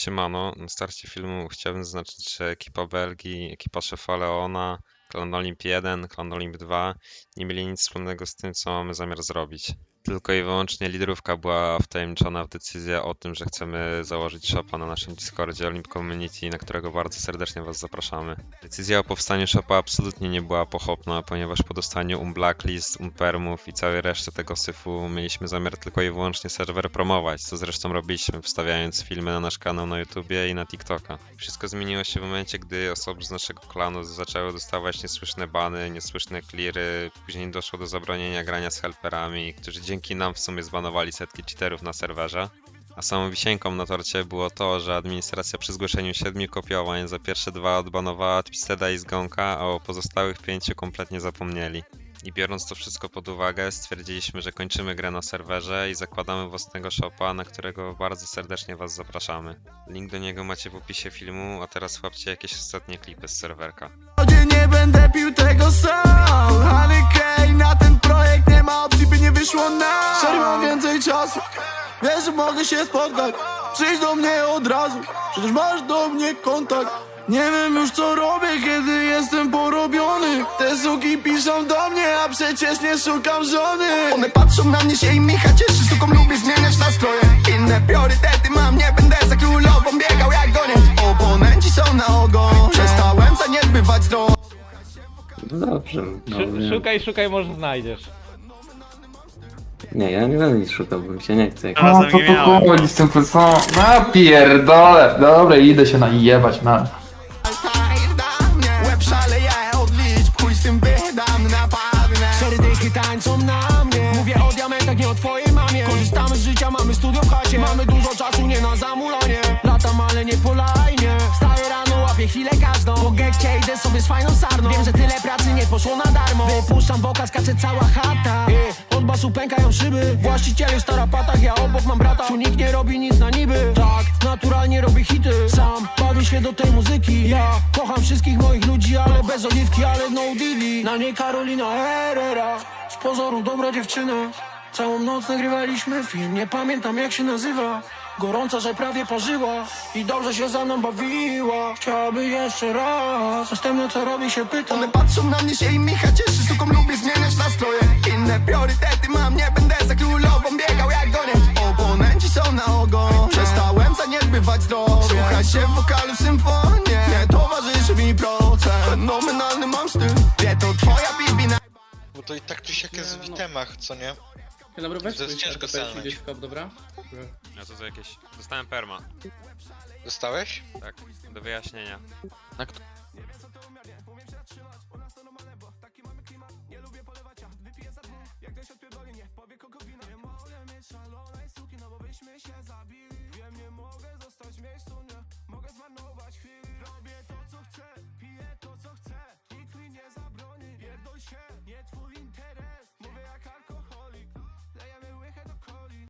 Siemano, na starcie filmu chciałbym zaznaczyć, że ekipa Belgii, ekipa szefa Leona, Klan Olimp 1, Klan Olimp 2 nie mieli nic wspólnego z tym, co mamy zamiar zrobić. Tylko i wyłącznie liderówka była wtajemniczona w decyzję o tym, że chcemy założyć shopa na naszym Discordzie Olimp Community, na którego bardzo serdecznie Was zapraszamy. Decyzja o powstaniu shopa absolutnie nie była pochopna, ponieważ po dostaniu um blacklist, um permów i całej reszty tego syfu mieliśmy zamiar tylko i wyłącznie serwer promować, co zresztą robiliśmy, wstawiając filmy na nasz kanał na YouTubie i na TikToka. Wszystko zmieniło się w momencie, gdy osoby z naszego klanu zaczęły dostawać niesłyszne bany, niesłyszne cleary, później doszło do zabronienia grania z helperami, którzy dzięki nam w sumie zbanowali setki cheaterów na serwerze. A samą wisienką na torcie było to, że administracja przy zgłoszeniu siedmiu kopiowań za pierwsze dwa odbanowała Twisteda i Zgonka, a o pozostałych pięciu kompletnie zapomnieli. I biorąc to wszystko pod uwagę, stwierdziliśmy, że kończymy grę na serwerze i zakładamy własnego shopa, na którego bardzo serdecznie Was zapraszamy. Link do niego macie w opisie filmu, a teraz chłopcie jakieś ostatnie klipy z serwerka. Nie będę pił tego sam Ale na ten projekt wyszło na Szery mam więcej czasu. Wiesz, że mogę się spotkać. Przyjdź do mnie od razu. Przecież masz do mnie kontakt. Nie wiem już co robię, kiedy jestem porobiony. Te suki piszą do mnie, a przecież nie szukam żony. One patrzą na mnie się i Micha cieszy Suką lubię zmieniać nastroje. Inne priorytety mam, nie będę za królową biegał jak goniec. Oponenci są na ogon. Przestałem zaniedbywać zdrowie No dobrze, no wiem. Szukaj, szukaj, może znajdziesz. Nie, ja nie będę nic szukał, bo mi się nie chce. Jak... No to tu chodzi z tym co? No pierdolę. Dobra, idę się najebać na... Łeb szaleje od liczb, chuj z tym wydam napadnę. Cztery dychy tańczą na mnie. Mówię o diamentach, nie o twojej mamie. Korzystamy z życia, mamy studio w chacie Mamy dużo czasu, nie na zamulanie. Latam, ale nie polajnie Wstaję rano, łapię chwilę każdą. Po getcie idę sobie z fajną sarną. Wiem, że tyle pracy nie poszło na darmo. Wypuszczam woka, skacze cała chata Pękają szyby. Właściciel jest w tarapatach, ja obok mam brata. Tu nikt nie robi nic na niby. Tak, naturalnie robię hity. Sam bawię się do tej muzyki. Ja kocham wszystkich moich ludzi, ale bez oliwki, ale no deali. Na niej Karolina Herrera Z pozoru dobra dziewczyna. Całą noc nagrywaliśmy film, nie pamiętam jak się nazywa Gorąca, że prawie parzyła I dobrze się za mną bawiła. Chciałaby jeszcze raz. Następne co robi się pyta. One patrzą na mnie się i Micha cieszy. Suką lubię zmieniać nastroje. Inne priorytety mam, nie będę za królową biegał jak goniec Oponenci są na ogon. Przestałem zaniedbywać zdrowie Słucha się wokalu symfonie. Nie towarzyszy mi procent. Fenomenalny mam styl. Wie to twoja bibina Bo to i tak czy siak jest w itemach, co nie? Dzień dobry, weź To jest ciężko stanąć. w kop, dobra? Ja to za jakieś... Dostałem perma, Dostałeś? tak, do wyjaśnienia.